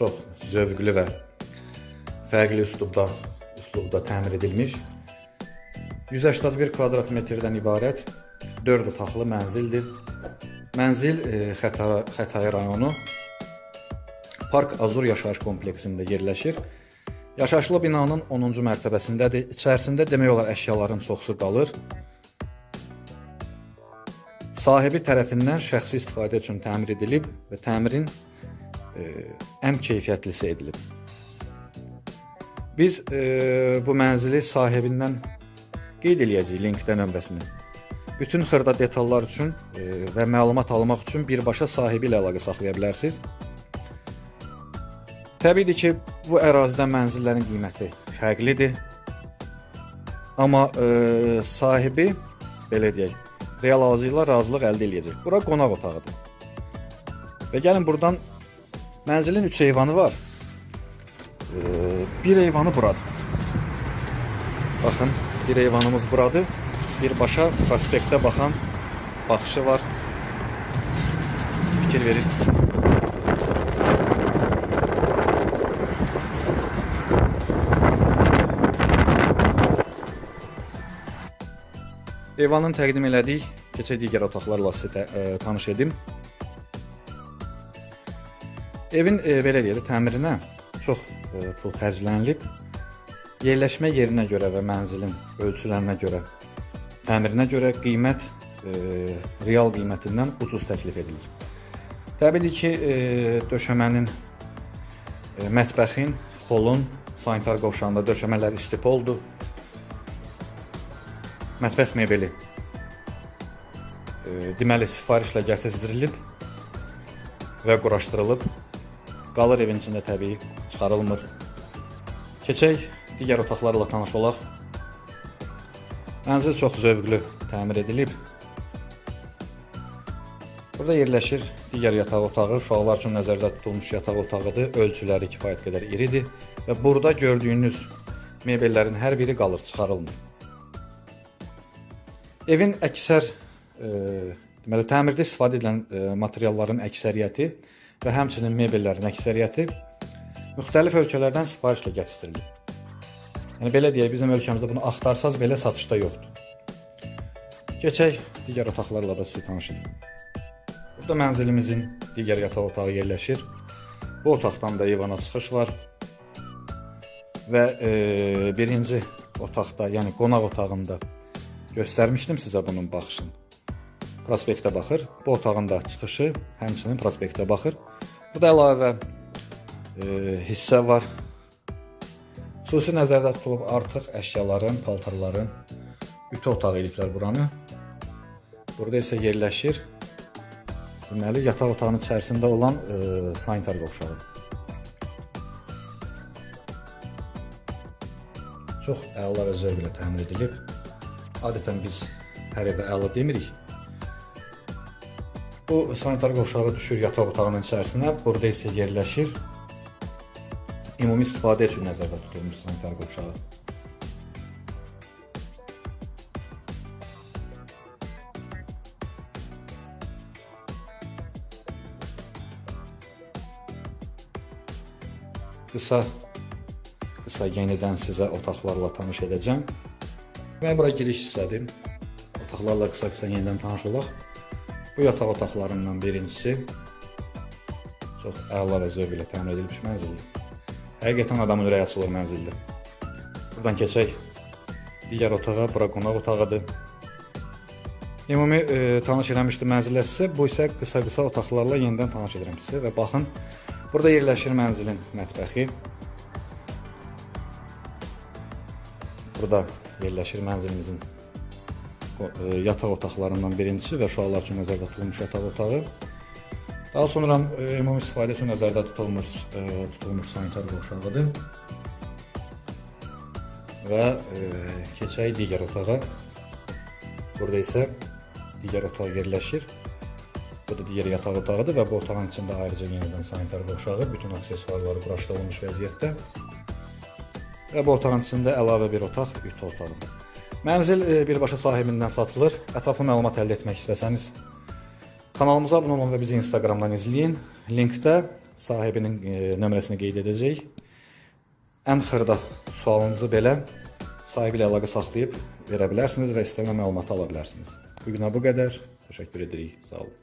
çox zövqlü və fərqli üslubda üslubda təmir edilmiş 181 kvadrat metrdən ibarət 4 otaqlı mənzildir. Mənzil e, Xətai, Xətai rayonu Park Azur yaşayış kompleksində yerləşir. Yaşayışlı binanın 10-cu mərtəbəsindədir. İçərisində demək olar əşyaların çoxusu qalır. Sahibi tərəfindən şəxsi istifadə üçün təmir edilib və təmirin e, ən keyfiyyətlisi edilib. Biz e, bu mənzili sahibindən qeyd eləyəcəyik linkdə nömrəsini. Bütün xırda detallar üçün e, və məlumat almaq üçün birbaşa sahibi ilə əlaqə saxlaya bilərsiniz. Təbiidir ki, bu ərazidə mənzillərin qiyməti fərqlidir. Amma e, sahibi belə deyək, real alıcı ilə razılıq əldə edəcək. Bura qonaq otağıdır. Və gəlin burdan mənzilin 3 eyvanı var. E, bir eyvanı buradır. Baxın, bir eyvanımız buradır. Birbaşa prospektə baxan baxışı var. Fikir verin. Eyvanın təqdim elədik. Keçək digər otaqlarla sizə ə, tanış edim. Evin e, belə deyək, təmirinə çox e, pul xərclənilib. Yerləşmə yerinə görə və mənzilin ölçülərinə görə, təmirinə görə qiymət e, real qiymətindən ucuz təklif edilir. Təbii ki, e, döşəmənin, e, mətbəxin, xolun, sanitar qovşağında döşəmələr istipoldur. Mətbəx mebeli e, deməli sifarişlə gətizdirilib və quraşdırılıb. Qalır evin içində təbii çıxarılmır. Keçək digər otaqlarla tanış olaq. Mənzil çox zövqlü təmir edilib. Burada yerləşir digər yataq otağı, uşaqlar üçün nəzərdə tutulmuş yataq otağıdır. Ölçüləri kifayət qədər iridir və burada gördüyünüz mebellərin hər biri qalır, çıxarılmır. Evin əksər e, deməli təmirdə istifadə edilən e, materialların əksəriyyəti və həmçinin mebellərin əksəriyyəti müxtəlif ölkələrdən sifarişlə gətirilir. Yəni belə deyək, bizim ölkəmizdə bunu axtarsaz belə satışda yoxdur. Keçək digər otaqlarla da sizi tanış edim. Burada mənzilimizin digər yataq otağı yerləşir. Bu otaqdan da eyvana çıxış var. Və e, birinci otaqda, yəni qonaq otağında göstərmişdim sizə bunun baxışını. Prospektə baxır. Bu otağın da çıxışı həmçinin prospektə baxır. Burada əlavə e, hissə var. Xüsusi nəzərdə tutulub artıq əşyaların, paltarların ütü otağı eliblər buranı. Burada isə yerləşir deməli yataq otağının içərisində olan e, sanitar qovşağı. Çox əla və zövqlə təmir edilib. Adətən biz hər evə əla demirik. Bu sanitar qovşağı düşür yataq otağının içərisinə. Burada isə yerləşir ümumi istifadə üçün nəzərdə tutulmuş sanitar qovşağı. Qısa qısa yenidən sizə otaqlarla tanış edəcəm. Və bura giriş hissədir. Otaqlarla qısa-qısa yenidən tanış olaq. Bu yataq otaqlarından birincisi çox əla və zövq ilə təmin edilmiş mənzildir. Həqiqətən adamın ürəyi açılır mənzildə. Buradan keçək digər otağa, bura qonaq otağıdır. Ümumi e, tanış eləmişdim mənzilə sizə. Bu isə qısa-qısa otaqlarla yenidən tanış edirəm sizə və baxın, burada yerləşir mənzilin mətbəxi. Burada yerləşir mənzilimizin yataq otaqlarından birincisi və uşaqlar üçün nəzərdə tutulmuş yataq otağı. Daha sonra e, ümumi istifadə üçün nəzərdə tutulmuş e, tutulmuş sanitar qovşağıdır. Və e, keçək digər otağa. Burada isə digər otaq yerləşir. Bu da digər yataq otağıdır və bu otağın içində ayrıca yenidən sanitar qovşağı, bütün aksesuarları quraşdırılmış vəziyyətdə. Və bu otağın içində əlavə bir otaq, ütü otağıdır. Mənzil e, birbaşa sahibindən satılır. Ətraflı məlumat əldə etmək istəsəniz Kanalımıza abunə olun və bizi Instagramdan izləyin. Linkdə sahibinin e, nömrəsini qeyd edəcək. Ən xırda sualınızı belə sahibi ilə əlaqə saxlayıb verə bilərsiniz və istənilən məlumatı ala bilərsiniz. Bu günə bu qədər. Təşəkkür edirik. Sağ olun.